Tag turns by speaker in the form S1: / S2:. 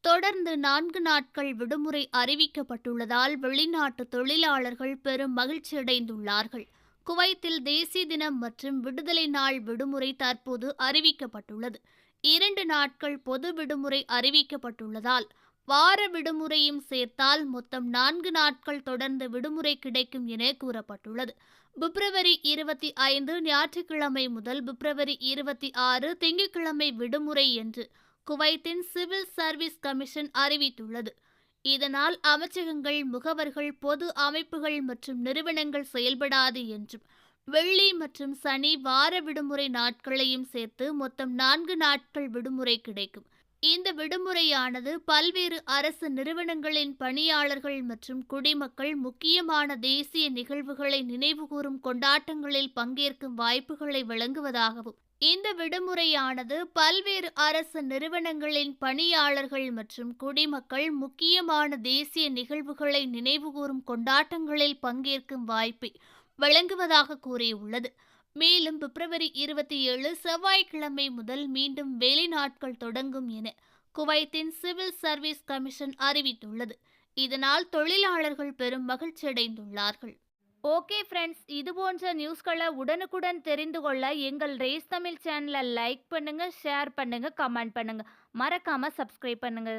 S1: தொடர்ந்து நான்கு நாட்கள் விடுமுறை அறிவிக்கப்பட்டுள்ளதால் வெளிநாட்டு தொழிலாளர்கள் பெரும் மகிழ்ச்சியடைந்துள்ளார்கள். குவைத்தில் தேசிய தினம் மற்றும் விடுதலை நாள் விடுமுறை தற்போது அறிவிக்கப்பட்டுள்ளது. இரண்டு நாட்கள் பொது விடுமுறை அறிவிக்கப்பட்டுள்ளதால் வார விடுமுறையும் சேர்த்தால் மொத்தம் நான்கு நாட்கள் தொடர்ந்து விடுமுறை கிடைக்கும் என கூறப்பட்டுள்ளது. பிப்ரவரி இருபத்தி ஐந்து ஞாயிற்றுக்கிழமை முதல் பிப்ரவரி இருபத்தி ஆறு திங்கட்கிழமை விடுமுறை என்று குவைத்தின் சிவில் சர்வீஸ் கமிஷன் அறிவித்துள்ளது. இதனால் அமைச்சகங்கள் முகவர்கள் பொது அமைப்புகள் மற்றும் நிறுவனங்கள் செயல்படாது என்றும் வெள்ளி மற்றும் சனி வார விடுமுறை நாட்களையும் சேர்த்து மொத்தம் நான்கு நாட்கள் விடுமுறை கிடைக்கும். இந்த விடுமுறையானது பல்வேறு அரசு நிறுவனங்களின் பணியாளர்கள் மற்றும் குடிமக்கள் முக்கியமான தேசிய நிகழ்வுகளை நினைவுகூரும் கொண்டாட்டங்களில் பங்கேற்கும் வாய்ப்புகளை வழங்குவதாகவும் இந்த விடுமுறையானது பல்வேறு அரசு நிறுவனங்களின் பணியாளர்கள் மற்றும் குடிமக்கள் முக்கியமான தேசிய நிகழ்வுகளை நினைவுகூரும் கொண்டாட்டங்களில் பங்கேற்கும் வாய்ப்பை வழங்குவதாக கூறியுள்ளது. மேலும் பிப்ரவரி இருபத்தி ஏழு செவ்வாய்க்கிழமை முதல் மீண்டும் வேலை நாட்கள் தொடங்கும் என குவைத்தின் சிவில் சர்வீஸ் கமிஷன் அறிவித்துள்ளது. இதனால் தொழிலாளர்கள் பெரும் மகிழ்ச்சி அடைந்துள்ளார்கள் ஓகே ஃப்ரெண்ட்ஸ் இது போன்ற நியூஸ்களை உடனுக்குடன் தெரிந்து கொள்ள எங்கள் ரேஸ் தமிழ் சேனலை லைக் பண்ணுங்க ஷேர் பண்ணுங்க கமெண்ட் பண்ணுங்க. மறக்காம சப்ஸ்கிரைப் பண்ணுங்க.